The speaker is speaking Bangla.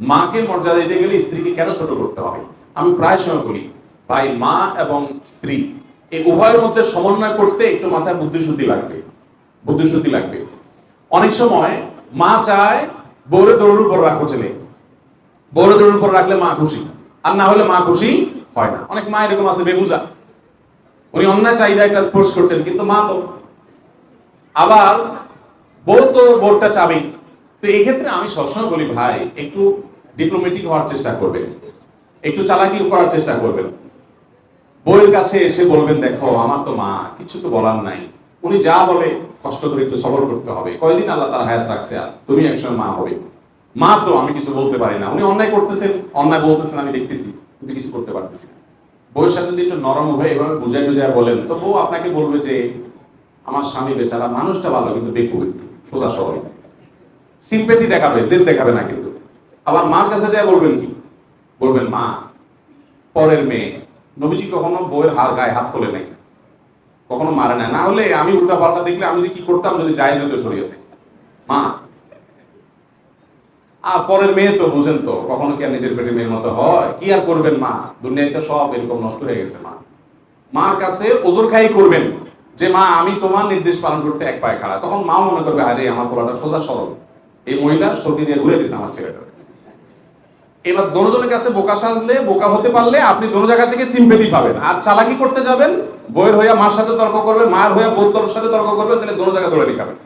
মাকে মর্যাদা দিতে গেলে স্ত্রীকে কেন ছোট করতে হবে? আমি প্রায় সময় বলি, ভাই, মা এবং স্ত্রী, এই উভয়ের মধ্যে সমন্বয় করতে একটু মাথায় বুদ্ধিশুদ্ধি লাগবে বুদ্ধিশুদ্ধি লাগবে। অনেক সময় মা চায় বউরে দৌড়ের উপর রাখো ছেলে, বউরে দৌড়ের উপর রাখলে মা খুশি, আর না হলে মা খুশি হয় না। অনেক মা এরকম আছে, বেবুজা। উনি অন্যায় চাহিদা একটা পোষ করছেন কিন্তু মা তো। আবার বউ তো বোর্ডটা চাবেই। তো এই ক্ষেত্রে আমি সবসময় বলি, ভাই, একটু ডিপ্লোমেটিক হওয়ার চেষ্টা করবেন। একটু চালাকি করার চেষ্টা করবেন। বউয়ের কাছে এসে বলবেন, দেখো, আমার তো মা, কিছু তো বলার নাই। উনি যা বলে, কষ্ট করে একটু সবর করতে হবে। কয়দিন আল্লাহ তার হায়াত রাখছে আর? তুমি একসময় মা হবে। মা তো আমি কিছু বলতে পারি না। উনি অন্যায় করতেছেন, অন্যায় বলতেছেন, আমি দেখতেছি, কিন্তু কিছু করতে পারতেছি না। বউয়ের সাথে যদি একটু নরম হয়ে এভাবে বুঝাই বুঝাই বলেন তো বউ আপনাকে বলবে যে, আমার স্বামী বেচারা, মানুষটা ভালো, কিন্তু বেকুব একটু সোজা সরল সিম্পেথি দেখাবে, জেদ দেখাবে না কিন্তু। আবার মার কাছে যায় বলবেন কি? বলবেন, মা, পরের মেয়ে। নবীজি কখনো বউয়ের হাত গায়ে হাত তোলে নাই। কখনো মারে না। না হলে আমি উল্টা পাল্টা দেখলে আমি যদি কি করতাম যদি যাই যেত শরীয়তে। মা, আর পরের মেয়ে তো, বুঝেন তো, কখনো কি আর নিজের পেটে মেয়ের মতো হয়? কি আর করবেন, মা? দুনিয়ায় তো সব এরকম নষ্ট হয়ে গেছে, মা। মার কাছে ওজোর খাই করবেন। যে, মা, আমি তোমার নির্দেশ পালন করতে এক পায়ে খাড়া। তখন মা মনে করবে, আরে, আমার পোলাটা সোজা সরল। এই মহিলা সর্দি দিয়ে ঘুরে দিছে আমার ছেলেটা এবার দোনোজনের কাছে বোকা সাজলে, বোকা হতে পারলে আপনি দোনো জায়গা থেকে সিম্পেথি পাবেন। আর চালাকি করতে যাবেন, বইয়ের হইয়া মার সাথে তর্ক করবেন মায়ের হইয়া বোতলের সাথে তর্ক করবেন, তাহলে দোনো জায়গা দৌড়ে দেখাবেন